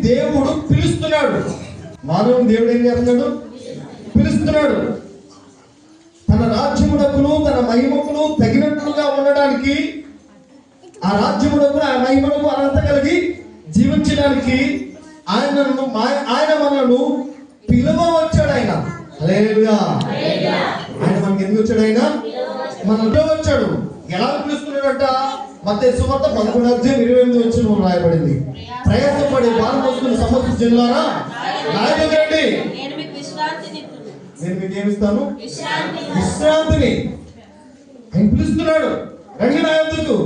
దేవుడు పిలుస్తున్నాడు. మానవుని దేవుడు ఏం చేస్తున్నాడు? పిలుస్తున్నాడు. తన రాజ్యమునకును తన మహిమకును తగినట్లుగా ఉండడానికి ఆ రాజ్యమునకు ఆ మహిమకు అర్హత కలిగి జీవించడానికి ఆయనను మా- ఆయన మనను పిలువ వచ్చాడు ఆయన. హల్లెలూయా. ఆయన మనకి ఎందుకు వచ్చాడు ఆయన? మన వచ్చాడు. ఎలా పిలుస్తున్నాడట? మధ్య సువార్త పదకొండు అధ్యాయం ఇరవై ఎనిమిది వచ్చిన రాయబడింది. ప్రయాసపడి భారం వస్తున్న సమస్త జిల్లారా? రాయబడండి నేను మీకు ఏమిస్తాను విశ్రాంతి. విశ్రాంతిని. ఆయన పిలుస్తున్నాడు. రండి నా ఎందుకు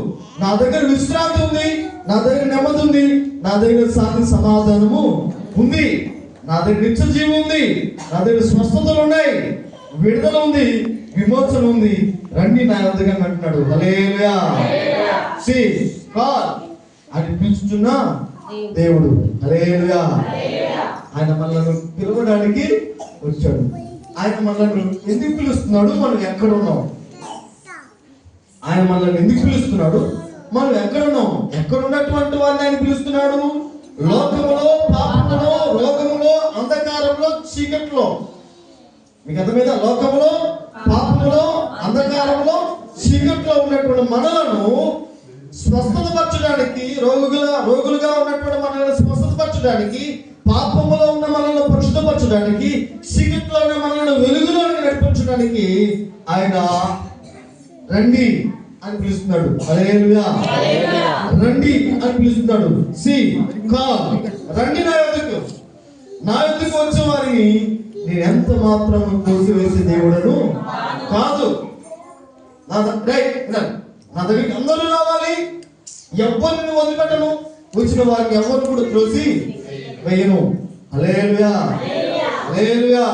నా దగ్గర విశ్రాంతి ఉంది నా దగ్గర నెమ్మది ఉంది నా దగ్గర శాంతి సమాధానము ఉంది. నా దగ్గర నిత్య జీవం ఉంది నా దగ్గర స్వస్థతలు ఉన్నాయి విడుదల ఉంది విమోచన ఉంది. రండి నా వద్దగా అంటున్నాడు. హల్లెలూయా. సి గాడ్ అని పిలుచుతున్న దేవుడు. హల్లెలూయా ఆయన మనల్ని పిలవడానికి వచ్చాడు. ఆయన మనల్ని ఎందుకు పిలుస్తున్నాడు? మనం ఎక్కడ ఉన్నాం? ఆయన మనల్ని ఎందుకు పిలుస్తున్నాడు? మనం ఎక్కడ ఉన్నాం? ఎక్కడ ఉన్నటువంటి వారిని ఆయన పిలుస్తున్నాడు? లోకములో పాపములో రోగములో అంధకారంలో చీకట్లో. మీకు అర్థమైందా లోకములో పాపములో అంధకారంలో చీకట్లో ఉన్నటువంటి మనలను రోగులుగా ఉన్నటువంటి మనల్ని స్వస్థతపరచడానికి పాపములో ఉన్న మనల్ని పరిశుద్ధపరచడానికి చీకట్లో ఉన్న మనల్ని వెలుగులోకి నడిపించడానికి ఆయన రండి అని పిలుస్తున్నాడు. హల్లెలూయా. రండి అని పిలుస్తున్నాడు. సి కాల్ రండి నా యొద్దకు. నా యొద్దకు వచ్చే వారిని నేను ఎంత మాత్రం తోసివేసే దేవుడను కాదు. నా దగ్గరికి అందరూ రావాలి. ఎవరిని వదిలిపెట్టను. వచ్చిన వారిని ఎవరు కూడా త్రోసి వేయను. హల్లెలూయా. హల్లెలూయా.